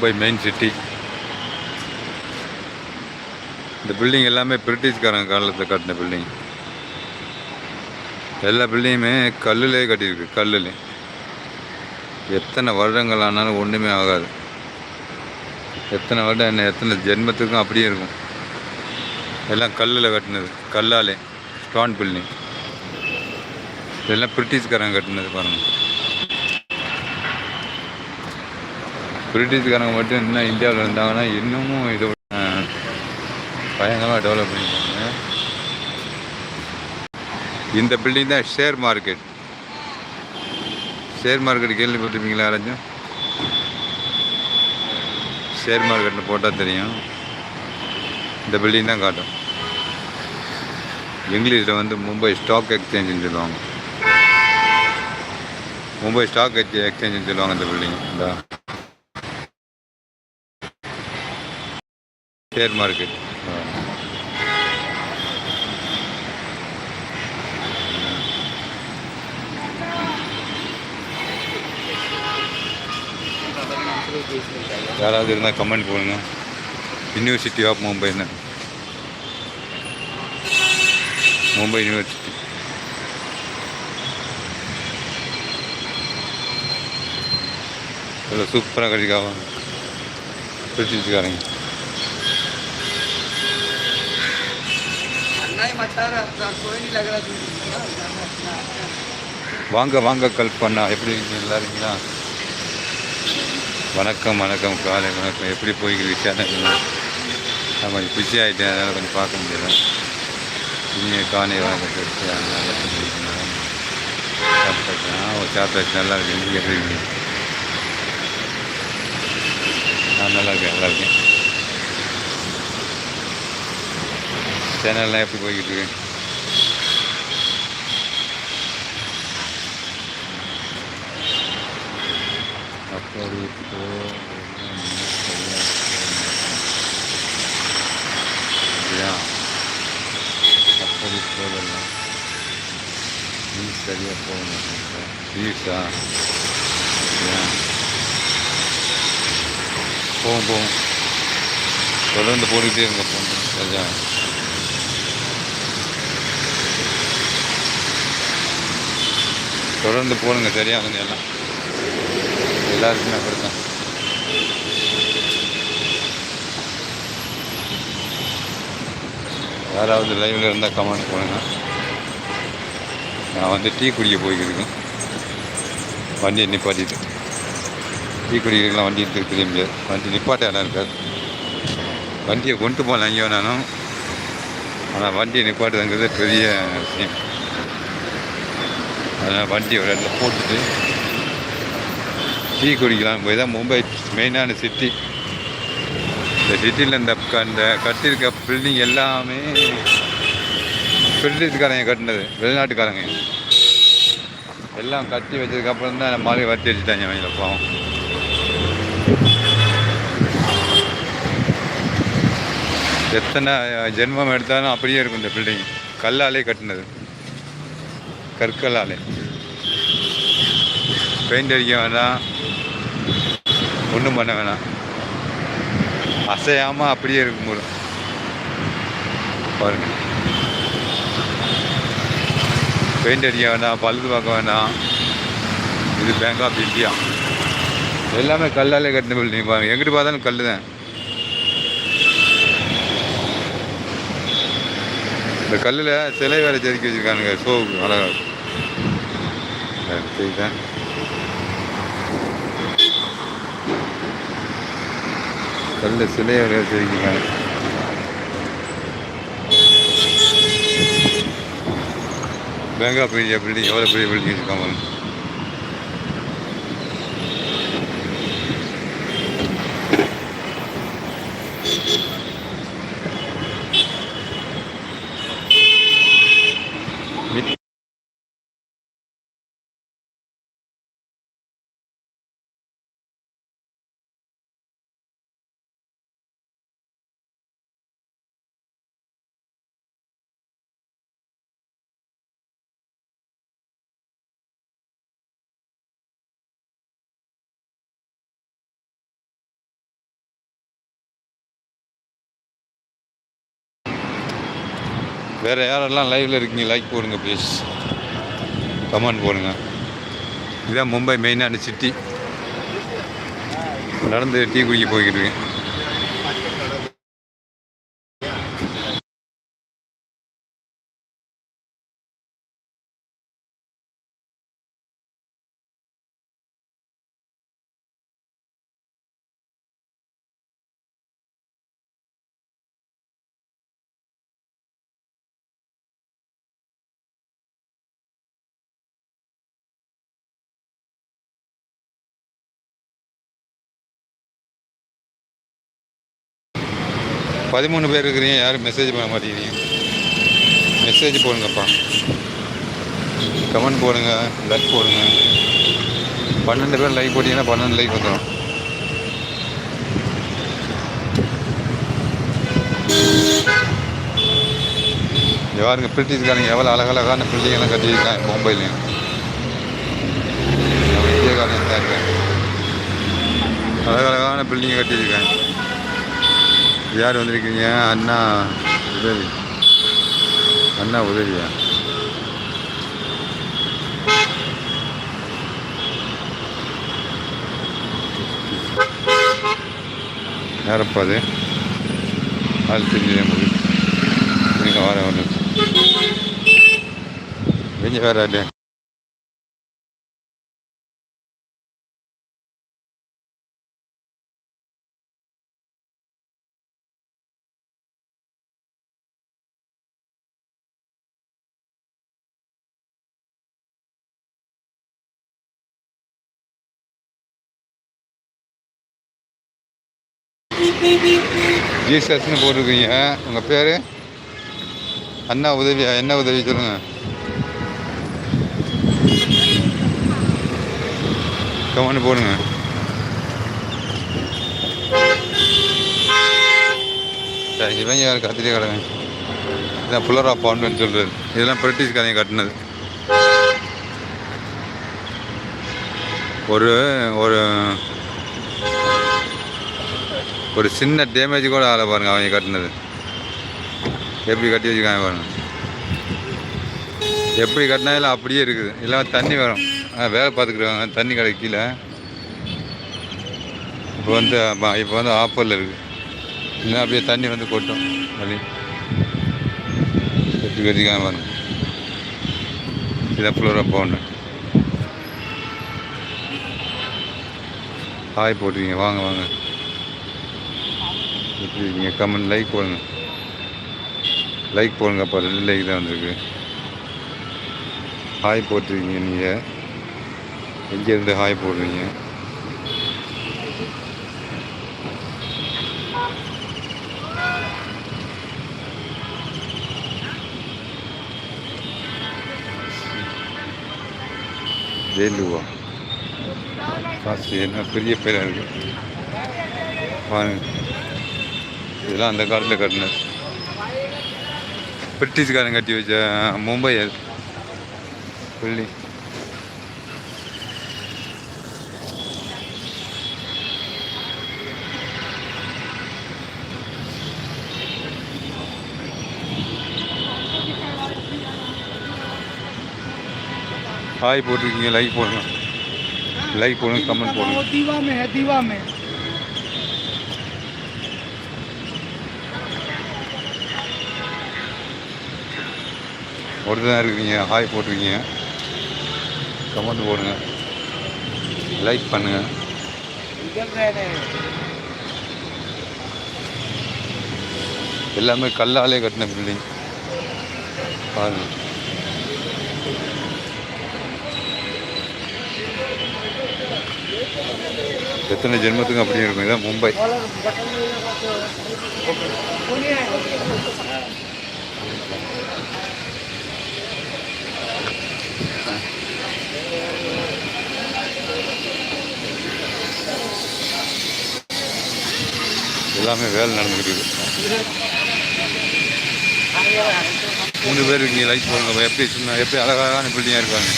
Mumbai main city இந்த building எல்லாமே பிரிட்டிஷ்காரங்க காலத்தில் கட்டின பில்டிங் எல்லா பில்டிங்குமே கல்லுலே கட்டியிருக்கு கல்லுலே. எத்தனை வருடங்கள் ஆனாலும் ஒன்றுமே ஆகாது. எத்தனை வருடம் என்ன எத்தனை ஜென்மத்துக்கும் அப்படியே இருக்கும். எல்லாம் கல்லில் கட்டினது கல்லாலே ஸ்டான் பில்டிங் இதெல்லாம் பிரிட்டிஷ்காரங்க கட்டினது பாருங்கள் பிரிட்டிஷ்காரங்க மட்டும் இன்னும் இந்தியாவில் இருந்தாங்கன்னா இன்னமும் இது பயங்கரமாக டெவலப் பண்ணியிருக்காங்க. இந்த பில்டிங் தான் ஷேர் மார்க்கெட் ஷேர் மார்க்கெட் கேள்விப்பட்டிருப்பீங்களா யாராச்சும்? ஷேர் மார்க்கெட்டில் போட்டால் தெரியும். இந்த பில்டிங் தான் காட்டும். இங்கிலீஷில் வந்து மும்பை ஸ்டாக் எக்ஸ்சேஞ்சுன்னு சொல்லுவாங்க. மும்பை ஸ்டாக் எக்ஸ்சேஞ்சுன்னு சொல்லுவாங்க இந்த பில்டிங் இந்த. Share market. யாராவது இருந்தால் கமெண்ட் போடுங்க. யூனிவர்சிட்டி ஆஃப் மும்பைன்னு மும்பை யூனிவர்சிட்டி இவ்வளோ சூப்பராக கிடைக்காவா பிடிச்சிருக்காருங்க வாங்க வாங்க கல்பண்ணா எப்படி இருக்கீங்க? நல்லா இருக்கீங்களா? வணக்கம் வணக்கம் காலை வணக்கம். எப்படி போய்க்கிறீங்க சேனல் நான் கொஞ்சம் பிஸி ஆகிட்டேன் அதனால் கொஞ்சம் பார்க்க முடியல. இனிய காலை வணக்கம் தெரிஞ்சு நல்லா செஞ்சுருக்கீங்க சாப்பிட்டாச்சு? ஒரு சாப்பிட்டாச்சு. நல்லா இருக்கு நீங்கள் எப்படி நான் நல்லா இருக்கேன் நல்லா இருக்கேன். சேனல்லாம் எப்படி போய்கிட்டு இருக்கு? அப்படி போ அப்படியா? அப்படி போகலாம் நீ சரியாக போக மாட்டேன் ப்ளீஸா அப்படியா? போவோம் போவோம். தொடர்ந்து போட்டுக்கிட்டே இருங்க போங்க சரியா தொடர்ந்து போடுங்க சரியாகுங்க எல்லாம். எல்லாருக்குமே அப்படித்தான். யாராவது லைவில் இருந்தால் கமெண்ட் பண்ணுங்க நான் வந்து டீ குடிக்க போய்க்கிருக்கேன். வண்டியை நிப்பாட்டிட்டு. டீ குடிக்கலாம் வண்டி எடுத்து தெரிய முடியாது வண்டி நிப்பாட்ட இடம் இருக்காது வண்டியை கொண்டு போகலாம் எங்கே வேணாலும் ஆனால் வண்டியை நிப்பாட்டுங்கிறது பெரிய விஷயம். அதனால் வண்டியை ஒரு இடத்துல போட்டுட்டு டீ குடிக்கலாம். போய் தான் மும்பை மெயினான சிட்டி இந்த சிட்டியில் இந்த அந்த இந்த கட்டியிருக்க பில்டிங் எல்லாமே பிரிட்டிஷ்காரங்க கட்டினது. வெளிநாட்டுக்காரங்க. எல்லாம் கட்டி வச்சதுக்கப்புறம் தான் நம்ம மாதிரி வத்தி வச்சுட்டாங்க அவங்கள பாவம். எத்தனை ஜென்மம் எடுத்தாலும் அப்படியே இருக்கும் இந்த பில்டிங் கல்லாலே கட்டினது. கற்களால். பெயிண்ட் அடிக்க வேண்டாம் ஒன்றும் பண்ண வேணாம். அசையாமல் அப்படியே இருக்கும் போது பாருங்க. பெயிண்ட் அடிக்க வேண்டாம் பழுது பார்க்க வேண்டாம் இது பேங்க் ஆஃப் இந்தியா எல்லாமே கல்லாலே கட்டின பில்டிங் பாருங்க. எங்கிட்டு பார்த்தாலும் கல் தான். இந்த கல்லில் சிலை வேலை செதுக்கி வச்சுருக்கானுங்க ஷோ அழகாக சரிதான் கல்ல சிலையை வேலை செதுக்கிருக்காங்க பேங்க் ஆஃப் இந்தியா பில்டிங் எவ்வளோ பெரிய பில்டிங் வச்சுருக்காங்க வேறு யாரெல்லாம் லைவில் இருக்கீங்க? லைக் போடுங்க ப்ளீஸ் கமெண்ட் போடுங்க. இதுதான் மும்பை மெயினான சிட்டி நடந்து டீ குடிக்க போய்கிட்டு இருக்கேன். பதிமூணு பேர் இருக்கிறீங்க யாரும் மெசேஜ் பண்ண மாட்டேங்கிறீங்க. மெசேஜ் போடுங்கப்பா. கமெண்ட் போடுங்க லைக் போடுங்க. பன்னெண்டு பேர் லைக் போட்டிங்கன்னா பன்னெண்டு லைக் வந்துடும் யாருங்க பிரிட்டிஷ்காரங்க எவ்வளோ அழகழகான பில்டிங்கெல்லாம் கட்டியிருக்காங்க மும்பைலையும் இந்தியக்காரங்க தான் இருக்காங்க. அழகழகான பில்டிங்கை கட்டியிருக்காங்க. யார் வந்திருக்கீங்க? அண்ணா உதவி. அண்ணா உதவியா? யாரப்பா அது ஆள் தெரிஞ்சதே முடியும் நீங்கள் வர ஒன்று கொஞ்சம் வேற ஆளு ஜீசஸ்னு போட்டிருக்கீங்க. உங்கள் பேர்? அண்ணா உதவியா என்ன உதவி சொல்லுங்க. கமெண்ட் போடுங்க. சரி, இவன் யார்? கத்திரி கிடங்க இதான் புல்லரா பாண்டுன்னு சொல்கிறது இதெல்லாம் பிரிட்டிஷ்காரங்க கட்டினது. ஒரு ஒரு ஒரு சின்ன டேமேஜ் கூட ஆள பாருங்கள் அவங்க கட்டினது. எப்படி கட்டி வச்சுருக்காங்க பாருங்க. எப்படி கட்டினாலும் அப்படியே இருக்குது. இல்லை தண்ணி வரும். ஆ, வேலை பார்த்துக்குறாங்க தண்ணி கடை கீழே. இப்போ வந்து இப்போ வந்து ஆஃபரில் இருக்குது இல்லை அப்படியே தண்ணி வந்து கொட்டும். வழி எப்படி கட்டிக்காம பாருங்க. இதை ஃபுல்லோராக போகணும் ஹாய் போட்டுருக்கீங்க. வாங்க வாங்க. எப்படி இருக்கீங்க கமெண்ட் லைக் போடுங்க. லைக் போடுங்க அப்போ ரெண்டு லைக் தான் வந்திருக்கு. ஹாய் போட்டிருக்கீங்க நீங்கள் எங்கேருந்து ஹாய் போடுறீங்க? வேலுவா? காசு என்ன பெரிய பேராக இருக்குது பாருங்கள் இதெல்லாம் அந்த காலத்தில் கட்டினது. பிரிட்டிஷ்காரன் கட்டி வச்ச மும்பை அது. புள்ளி. ஹாய் போட்டிருக்கீங்க லைக் போடுங்க லைக் போடுங்க கமெண்ட் போடுங்க தீவா மே தீவா மே ஒருத்தர் தான் இருக்கிறீங்க ஹாய் போட்டுருக்கீங்க. கமெண்ட் போடுங்க. லைக் பண்ணுங்கள் எல்லாமே கல்லாலே கட்டின பில்டிங் பாருங்க. எத்தனை ஜென்மத்துக்கும் அப்படியே இருக்கும். இதான் மும்பை. பார்த்தேன் எல்லாமே வேலை நடந்துக்கிட்டு மூணு பேர் இங்கே லைட் போடுங்க. எப்படி சொன்னால் எப்படி அழகான பில்டிங்காக இருப்பாங்க?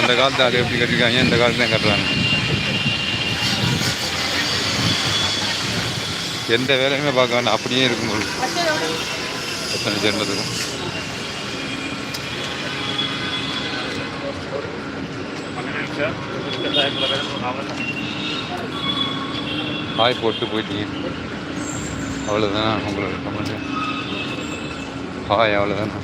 அந்த காலத்தை அது எப்படி கட்டிருக்காங்க? இந்த காலத்துல கட்டுறாங்க? எந்த வேலையுமே பார்க்க வேண்டாம் அப்படியே இருக்கும் எத்தனை ஜென்மத்துக்கும் ஹாய் போட்டு போயிட்டீங்க. அவ்வளோதானா உங்களோட கமெண்ட். ஹாய் அவ்வளோதானா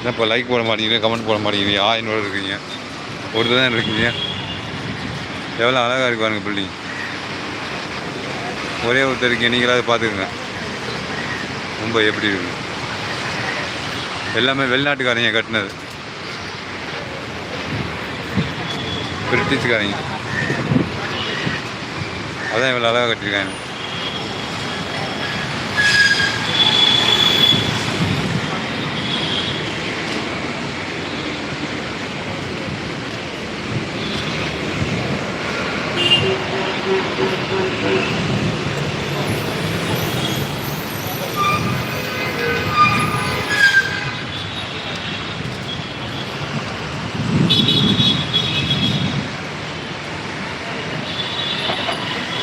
என்ன இப்போ லைக் போட மாட்டேங்கிறீங்க கமெண்ட் போட மாட்டேங்கிறீங்க ஆயினோட இருக்கீங்க. ஒருத்தர் தான் இருக்கீங்க. எவ்வளோ அழகாக இருக்கு பாருங்கள் பில்டிங் ஒரே ஒருத்தர் இருக்கீங்க நீங்களாவது பார்த்துக்குங்க. ரொம்ப எப்படி இருக்கு. எல்லாமே வெளிநாட்டுக்காரங்க கட்டினது. பிரிட்டிஷ்காரங்க. அதான் இவ்வளோ அழகாக கட்டியிருக்காங்க.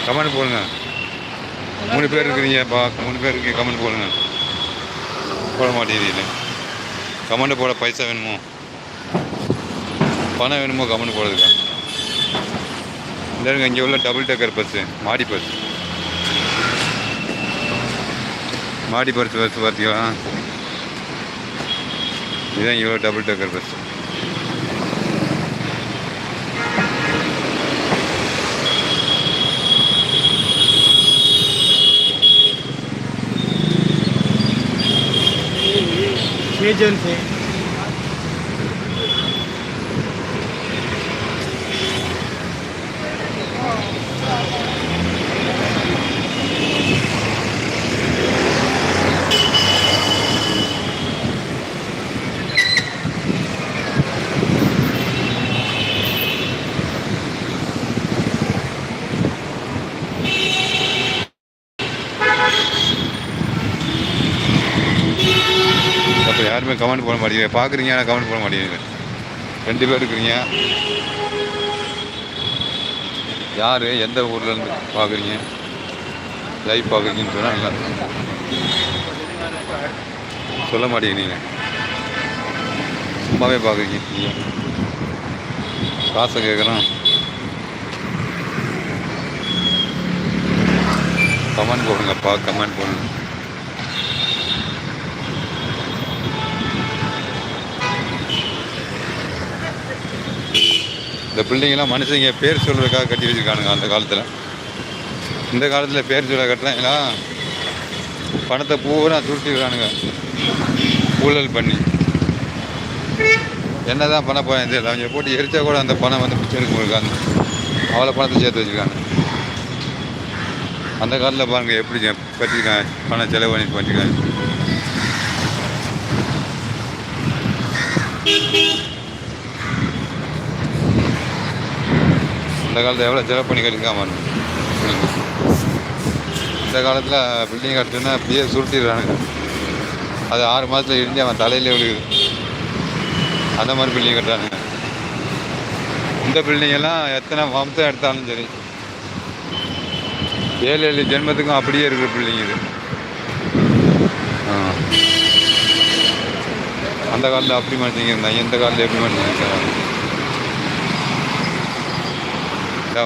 கமெண்ட் போடுங்க. மூணு பேர் இருக்கிறீங்க பா மூணு பேர் இருக்கீங்க கமெண்ட் போடுங்க. போட மாட்டேங்கிறீங்க கமெண்ட் போட பைசா வேணுமோ? பணம் வேணுமோ கமெண்ட் போடுறதுக்கா? இல்லைங்க இங்கே உள்ள டபுள் டேக்கர் பஸ்ஸு மாடி பஸ் மாடி பஸ் பஸ் பார்த்தீங்களா இதுதான் இவ்வளோ double decker bus agent comment போட மாட்டேங்க. பார்க்குறீங்க ஆனால் கமெண்ட் போட மாட்டேங்க. ரெண்டு பேர் இருக்கிறீங்க. யார்? எந்த ஊர்லேருந்து பார்க்குறீங்க லைவ் பார்க்குறீங்கன்னு சொன்னால் நல்லா இருக்கும். சொல்ல மாட்டேங்கிறீங்க சும்மாவே பார்க்குறீங்க நீங்கள் காசை கேட்குறோம் கமெண்ட் போடுங்கப்பா கமெண்ட் போடுங்க. இந்த பில்டிங்கெல்லாம் மனுஷங்க பேர் சொல்கிறதுக்காக கட்டி வச்சுருக்கானுங்க அந்த காலத்தில். இந்த காலத்தில் பேர் சொல்ல கட்டினா பணத்தை பூரா சுருட்டிடுறானுங்க ஊழல் பண்ணி. என்ன தான் பண்ண போகிறேன் தெரியல. அவங்க போட்டு எரிச்சா கூட அந்த பணம் வந்து பிச்சை எடுக்க அவ்வளோ பணத்தை சேர்த்து வச்சுருக்காங்க. அந்த காலத்தில் பாருங்கள் எப்படி கட்டியிருக்காங்க. பணம் செலவு பண்ணி அந்த காலத்தில் எவ்வளோ செலவு பண்ணி கட்டிருக்காம இந்த காலத்தில் பில்டிங் கட்டுனா அப்படியே சுருட்டிடுறானுங்க. அது ஆறு மாதத்தில் இடிஞ்சு அவன் தலையிலே விழுகுது. அந்த மாதிரி பில்டிங் கட்டுறானுங்க. இந்த பில்டிங் எல்லாம் எத்தனை வம்சம் எடுத்தாலும் சரி. ஏழு ஏழு ஜென்மத்துக்கும் அப்படியே இருக்கிற பில்டிங் இது. அந்த காலத்தில் அப்படி மனுஷங்க இருந்தாங்க இந்த காலத்தில் எப்படி மனுஷங்க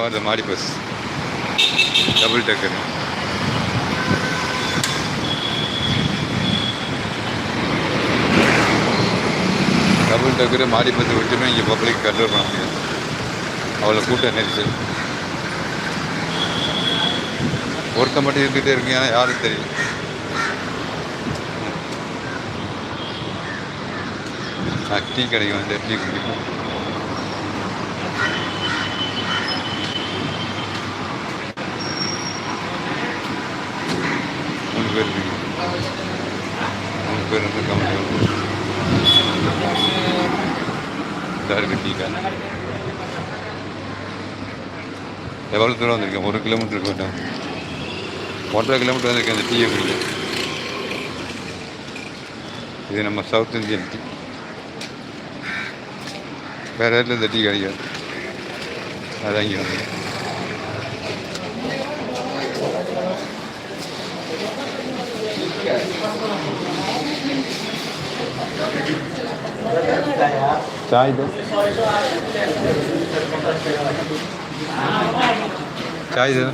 வந்து மாடி bus double decker double decker மாடி பஸ் விட்டுமே இங்கே பப்ளிக் கண்ட்ரோல் பண்ண முடியாது. அவ்வளோ கூட்டம் நெரிசல் ஒருத்த மட்டும் இருந்துகிட்டே இருக்கீங்க யாரும் தெரியும் நான் டீ கடைக்கு வந்து டீ குடிப்போம். மூணு பேர் வந்து கம்பெனி இதாக இருக்கு எவ்வளோ தூரம் வந்திருக்கேன் ஒரு கிலோமீட்டர் போயிட்டேன் ஒன்றரை கிலோமீட்டர் வந்திருக்கேன் அந்த டீயை குடிக்க இது நம்ம சவுத் இந்தியன் டீ வேறு இடத்துல இந்த டீ கிடைக்காது. அதான் இங்கே வந்து चाय दो चाय दो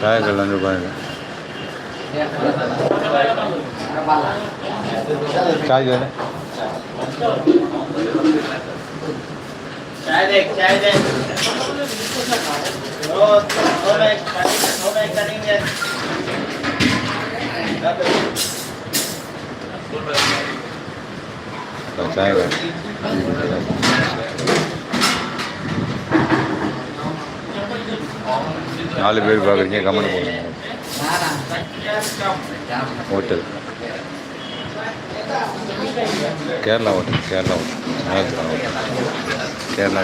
चाय कर लो पाएगा चाय दे चाय देख நாலு பேர் பார்க்குறீங்க கமெண்ட் பண்ணுங்க hotel. Kerala hotel Kerala hotel. Kerala hotel. Kerala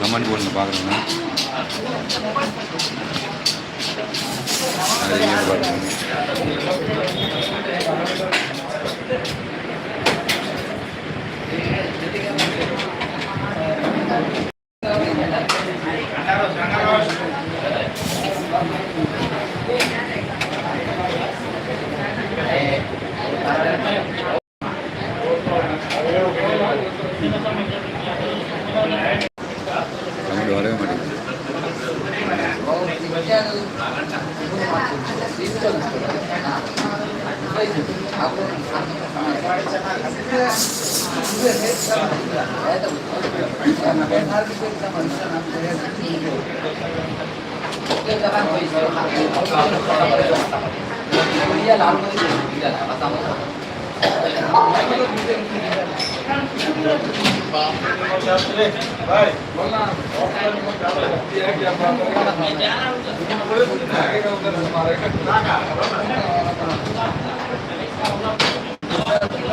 comment போடுங்க பார்க்குறோங்க Thank.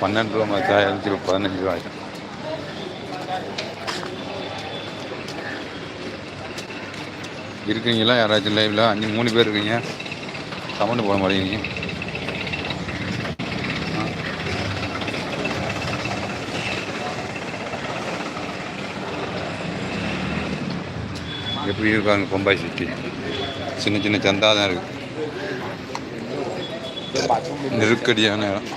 பன்னெண்டு ரூபா சாய் அஞ்சு பதினஞ்சு ரூபா ஆயிடும் இருக்கீங்களா? யாராச்சும் லைவில் அஞ்சு மூணு பேர் இருக்கீங்க. கமெண்ட் போட மாட்டேங்கிறீங்க எப்படி இருக்காங்க பம்பாய் சிட்டி சின்ன சின்ன சந்தா தான் இருக்கு. நெருக்கடியான இடம்.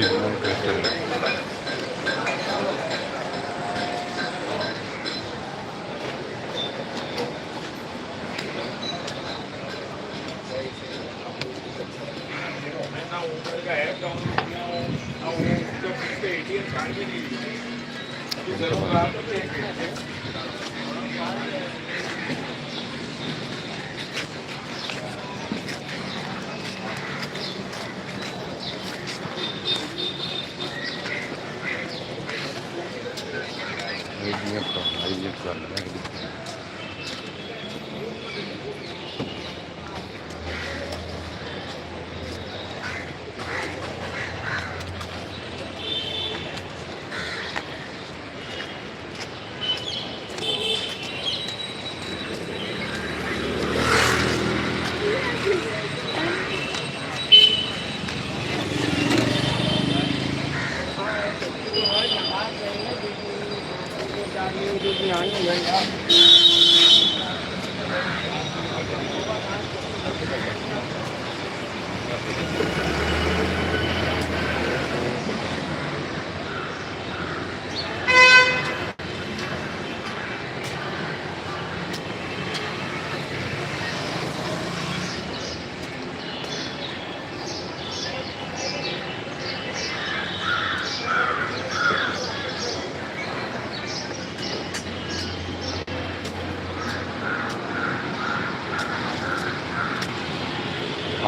Thank you. Obrigado.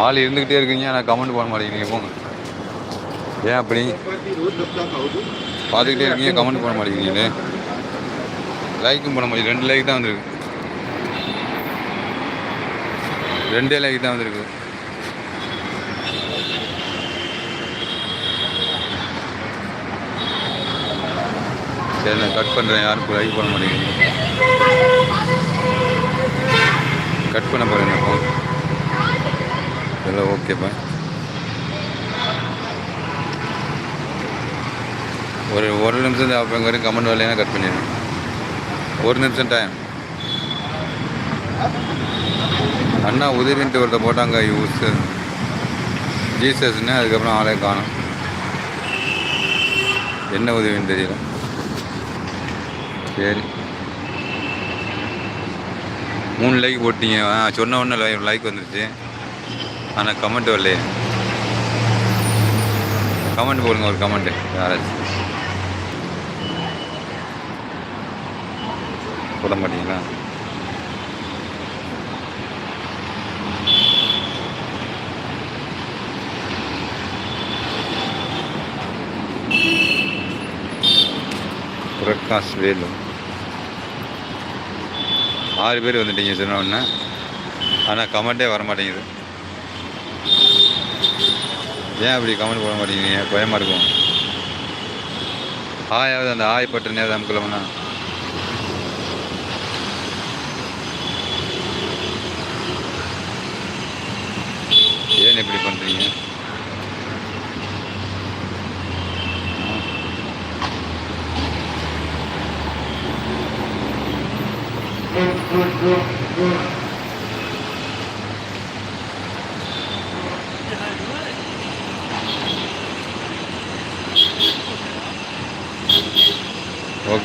ஆள் இருந்துக்கிட்டே இருக்கீங்க ஆனால் கமெண்ட் பண்ண மாட்டேங்கிறீங்க போங்க. ஏன் அப்படி? பார்த்துக்கிட்டே இருக்கீங்க கமெண்ட் பண்ண மாட்டேங்கிறீங்களே லைக்கும் பண்ண மாட்டேங்குது ரெண்டு லைக் தான் வந்துருக்கு. ரெண்டே லைக் தான் வந்திருக்கு. சரி நான் கட் பண்ணுறேன் யாருக்கும் லைக் பண்ண மாட்டேங்கிறீங்க. கட் பண்ண போகிறேன் நான் ஃபோன் ஓகேப்பா ஒரு ஒரு நிமிஷம் அப்புறம் வரைக்கும் கமெண்ட் வரலைன்னா கட் பண்ணிடுறேன். ஒரு நிமிஷம் டைம் அண்ணா உதவின்ட்டு ஒருத்த போட்டாங்க யூஸ் ஜீசஸ்னு அதுக்கப்புறம் ஆளே காணும். என்ன உதவின்னு தெரியல. சரி. மூணு லைக் போட்டீங்க. ஆ, சொன்ன உடனே லைக் வந்துருச்சு. ஆனால் கமெண்ட் வரலையே. கமெண்ட் போடுங்க ஒரு கமெண்ட்டு யாராச்சும். போட மாட்டீங்களா? பிரகாஷ் வேலு. ஆறு பேர் வந்துட்டீங்க சொன்ன உடனே. ஆனால் கமெண்ட்டே வர மாட்டேங்குது ஏன் அப்படி கமெண்ட் போட மாட்டேங்கிறீங்க? பயமாக இருக்கும். ஆயாவது அந்த ஆய் நேரம் அமுக்கலாம்னா ஏன் இப்படி பண்ணுறீங்க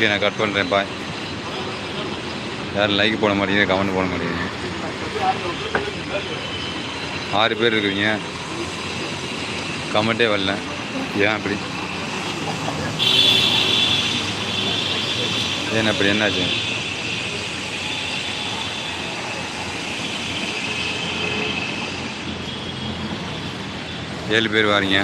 ஓகே நான் கட் பண்ணுறேன் பாய் யாரும் லைக் போட மாட்டேங்குது கமெண்ட் போட மாட்டேங்குது. ஆறு பேர் இருக்கிறீங்க கமெண்ட்டே வரல. ஏன் அப்படி? ஏன் அப்படி? என்னாச்சு? ஏழு பேர் வாரீங்க.